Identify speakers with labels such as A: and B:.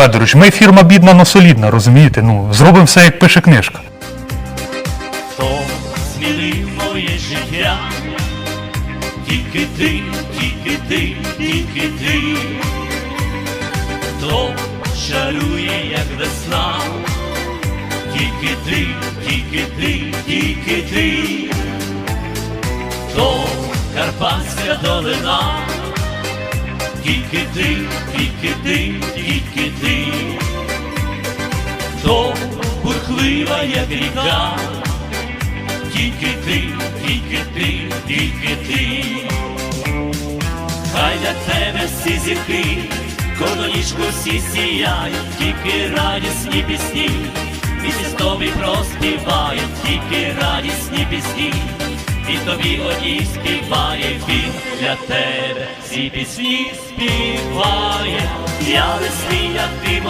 A: Федорович, ми фірма бідна, но солідна, розумієте? Ну, зробимо все, як пише книжка.
B: Хто змінив моє життя? Тільки ти, тільки ти, тільки ти, хто шарує, як весна, тільки ти, тільки ти, тільки ти, хто Карпатська долина, тільки ти, тільки ти, тільки ти, хто бурхлива, як ріка. Тільки ти, тільки ти, тільки ти, хай для тебе всі зірки, колонічку всі сіяють, тільки радісні пісні, місяць тобі проспівають, тільки радісні пісні, і тобі одній співає він для тебе. Всі пісні співає, я весні, як ти